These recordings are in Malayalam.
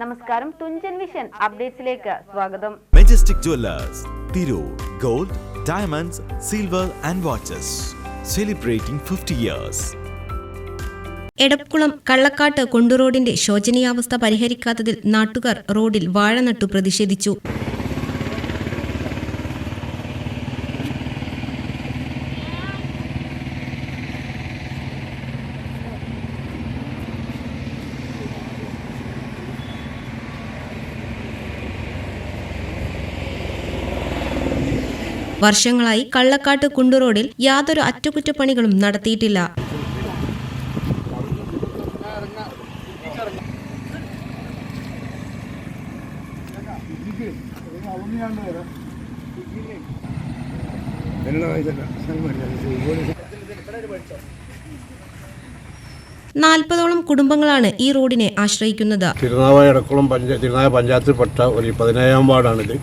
നമസ്കാരം തുഞ്ചൻ വിഷൻ അപ്ഡേറ്റ്സിലേക്ക് സ്വാഗതം. Majestic jewellers Tirur gold diamonds silver and watches celebrating fifty years Edappulam Kallakkattu കൊണ്ടുറോഡിന്റെ ശോചനീയാവസ്ഥ പരിഹരിക്കാത്തതിൽ നാട്ടുകാർ റോഡിൽ വാഴ നട്ടു പ്രതിഷേധിച്ചു. വർഷങ്ങളായി കള്ളക്കാട്ട് കുണ്ടുറോഡിൽ യാതൊരു അറ്റകുറ്റപ്പണികളും നടത്തിയിട്ടില്ല. നാൽപ്പതോളം കുടുംബങ്ങളാണ് ഈ റോഡിനെ ആശ്രയിക്കുന്നത്. തിരുനാവായ ഇടക്കുളം പഞ്ചായത്ത് പഞ്ചായത്തിൽപ്പെട്ട ഒരു പതിനേഴാം വാർഡാണിത്.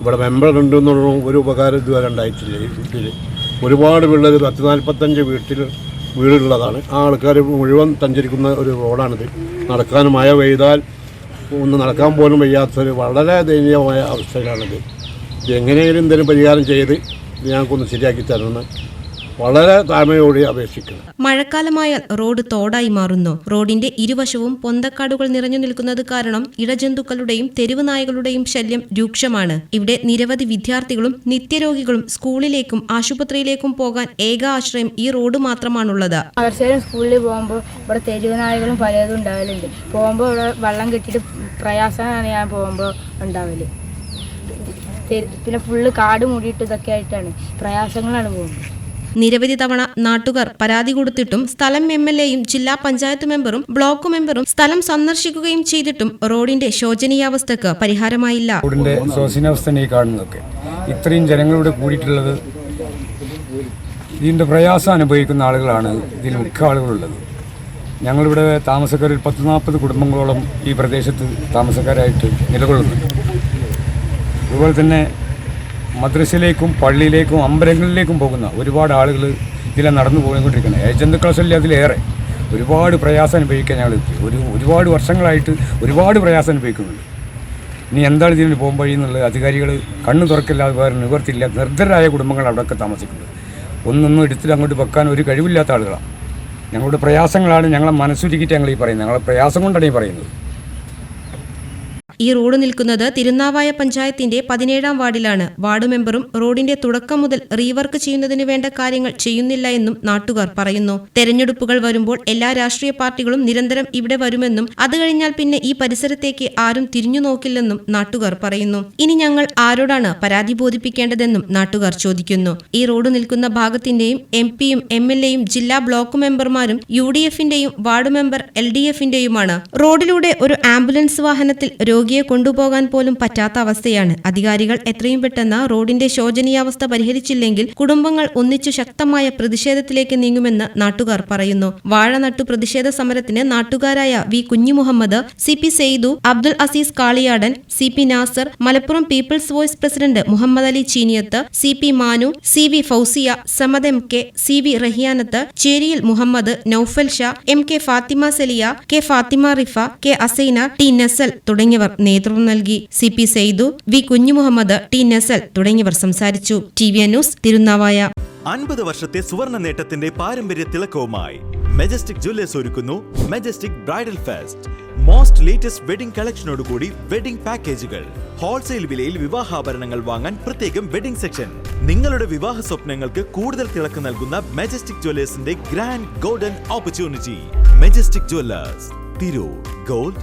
ഇവിടെ മെമ്പർ ഉണ്ടെന്നുള്ള ഒരു ഉപകാരം ഇതുവരെ ഉണ്ടായിട്ടില്ല. ഈ വീട്ടിൽ ഒരുപാട് പിള്ളേർ പത്ത് നാൽപ്പത്തഞ്ച് വീട്ടിൽ വീടുള്ളതാണ്. ആ ആൾക്കാർ മുഴുവൻ സഞ്ചരിക്കുന്ന ഒരു റോഡാണിത്. നടക്കാൻ മഴ പെയ്താൽ ഒന്ന് നടക്കാൻ പോലും വയ്യാത്തൊരു വളരെ ദയനീയമായ അവസ്ഥയിലാണിത്. എങ്ങനെയെങ്കിലും എന്തെങ്കിലും പരിഹാരം ചെയ്ത് ഞങ്ങൾക്കൊന്ന് ശരിയാക്കി തരണമെന്ന് വളരെ താഴ്മയോടെ അപേക്ഷിക്കുന്നു മഴക്കാലമായാൽ റോഡ് തോടായി മാറുന്നു. റോഡിന്റെ ഇരുവശവും പൊന്തക്കാടുകൾ നിറഞ്ഞു നിൽക്കുന്നത് കാരണം ഇഴജന്തുക്കളുടെയും തെരുവ് നായകളുടെയും ശല്യം രൂക്ഷമാണ്. ഇവിടെ നിരവധി വിദ്യാർത്ഥികളും നിത്യരോഗികളും സ്കൂളിലേക്കും ആശുപത്രിയിലേക്കും പോകാൻ ഏക ആശ്രയം ഈ റോഡ് മാത്രമാണുള്ളത്. തീർച്ചയായും സ്കൂളിൽ പോകുമ്പോൾ ഇവിടെ തെരുവ് നായകളും പലതും ഉണ്ടാവലുണ്ട്. പോകുമ്പോൾ ഇവിടെ വെള്ളം കെട്ടിയിട്ട് പ്രയാസമാണ് ഞാൻ പോകുമ്പോൾ ഉണ്ടാവൽ. പിന്നെ ഫുള്ള് കാട് മൂടിയിട്ട് ഇതൊക്കെ ആയിട്ടാണ്. പ്രയാസങ്ങളാണ് പോകുന്നത്. നിരവധി തവണ നാട്ടുകാർ പരാതി കൊടുത്തിട്ടും സ്ഥലം എം എൽ എയും ജില്ലാ പഞ്ചായത്ത് മെമ്പറും ബ്ലോക്ക് മെമ്പറും സ്ഥലം സന്ദർശിക്കുകയും ചെയ്തിട്ടും റോഡിന്റെ ശോചനീയാവസ്ഥക്ക് പരിഹാരമായില്ല. കാണുന്നതൊക്കെ. ഇത്രയും ജനങ്ങളുടെ കൂടിയിട്ടുള്ളത് ഇതിന്റെ പ്രയാസം അനുഭവിക്കുന്ന ആളുകളാണ് ഇതിൽ മുഖ്യ ആളുകളുള്ളത്. ഞങ്ങളിവിടെ താമസക്കാരിൽ പത്ത് നാൽപ്പത് കുടുംബങ്ങളോളം ഈ പ്രദേശത്ത് താമസക്കാരായിട്ട് നിലകൊള്ളുന്നുണ്ട്. അതുപോലെ തന്നെ മദ്രസയിലേക്കും പള്ളിയിലേക്കും അമ്പലങ്ങളിലേക്കും പോകുന്ന ഒരുപാട് ആളുകൾ ഇതിലെ നടന്നു പോയിക്കൊണ്ടിരിക്കുന്നത് ഏജന്തുക്കളെ ക്ലാസ്സല്ലേ അതിലേറെ. ഒരുപാട് പ്രയാസം അനുഭവിക്കാൻ ഞങ്ങൾ ഒരു ഒരുപാട് വർഷങ്ങളായിട്ട് ഒരുപാട് പ്രയാസം അനുഭവിക്കുന്നുണ്ട്. ഇനി എന്താണ് ഇതിന് പോകുമ്പോൾ എന്നുള്ളത് അധികാരികൾ കണ്ണു തുറക്കില്ലാതെ വേറെ നിവർത്തില്ല നിർദ്ധരായ കുടുംബങ്ങൾ അവിടെയൊക്കെ താമസിക്കുന്നത് ഒന്നൊന്നും എടുത്തിട്ട് അങ്ങോട്ട് വെക്കാൻ ഒരു കഴിവില്ലാത്ത ആളുകളാണ്. ഞങ്ങളുടെ പ്രയാസങ്ങളാണ് ഞങ്ങളെ മനസ്സുരുക്കിയിട്ട് ഞങ്ങൾ ഈ പറയുന്നത്. ഞങ്ങളെ പ്രയാസം കൊണ്ടാണ് ഈ പറയുന്നത്. ഈ റോഡ് നിൽക്കുന്നത് തിരുനാവായ പഞ്ചായത്തിന്റെ പതിനേഴാം വാർഡിലാണ്. വാർഡ് മെമ്പറും റോഡിന്റെ തുടക്കം മുതൽ റീവർക്ക് ചെയ്യുന്നതിന് വേണ്ട കാര്യങ്ങൾ ചെയ്യുന്നില്ല എന്നും നാട്ടുകാർ പറയുന്നു. തെരഞ്ഞെടുപ്പുകൾ വരുമ്പോൾ എല്ലാ രാഷ്ട്രീയ പാർട്ടികളും നിരന്തരം ഇവിടെ വരുമെന്നും അത് കഴിഞ്ഞാൽ പിന്നെ ഈ പരിസരത്തേക്ക് ആരും തിരിഞ്ഞു നോക്കില്ലെന്നും നാട്ടുകാർ പറയുന്നു. ഇനി ഞങ്ങൾ ആരോടാണ് പരാതി ബോധിപ്പിക്കേണ്ടതെന്നും നാട്ടുകാർ ചോദിക്കുന്നു. ഈ റോഡ് നിൽക്കുന്ന ഭാഗത്തിന്റെയും എം പിയും എം എൽ എയും ജില്ലാ ബ്ലോക്ക് മെമ്പർമാരും യു ഡി എഫിന്റെയും വാർഡ് മെമ്പർ എൽ ഡി എഫിന്റെയുമാണ്. റോഡിലൂടെ ഒരു ആംബുലൻസ് വാഹനത്തിൽ രോഗിയെ കൊണ്ടുപോകാൻ പോലും പറ്റാത്ത അവസ്ഥയാണ്. അധികാരികൾ എത്രയും പെട്ടെന്ന് റോഡിന്റെ ശോചനീയാവസ്ഥ പരിഹരിച്ചില്ലെങ്കിൽ കുടുംബങ്ങൾ ഒന്നിച്ചു ശക്തമായ പ്രതിഷേധത്തിലേക്ക് നീങ്ങുമെന്ന് നാട്ടുകാർ പറയുന്നു. വാഴ നട്ടു പ്രതിഷേധ സമരത്തിന് നാട്ടുകാരായ V Kunjumuhammad C P Saidu Abdul Aziz Kaliyadan C P Nasar Malappuram people's voice president Muhammad Ali Cheeniyath C P Manu C V Fousiya Samad M K C V Rahiyanath Cheriyil Muhammad Noufal Sha M K Fathima Selia K Fathima Rifa K Asaina T Nasal തുടങ്ങിയവർ നേതൃത്വം നൽകി C P Saithu V Kunjumuhammad T Nasal തുടങ്ങിയവർ സംസാരിച്ചു. T V news Thirunavaya. അൻപത് വർഷത്തെ സുവർണ നേട്ടത്തിന്റെ പാരമ്പര്യ തിളക്കവുമായി മെജസ്റ്റിക് ജ്വല്ലേഴ്സ് ഒരുക്കുന്നു Majestic bridal fest most latest wedding കളക്ഷനോടുകൂടി wedding പാക്കേജുകൾ ഹോൾസെയിൽ വിലയിൽ വിവാഹാഭരണങ്ങൾ വാങ്ങാൻ പ്രത്യേകം വെഡിംഗ് സെക്ഷൻ നിങ്ങളുടെ വിവാഹ സ്വപ്നങ്ങൾക്ക് കൂടുതൽ തിളക്ക് നൽകുന്ന majestic ജ്വല്ലേഴ്സിന്റെ grand golden opportunity Majestic jewellers Tirur gold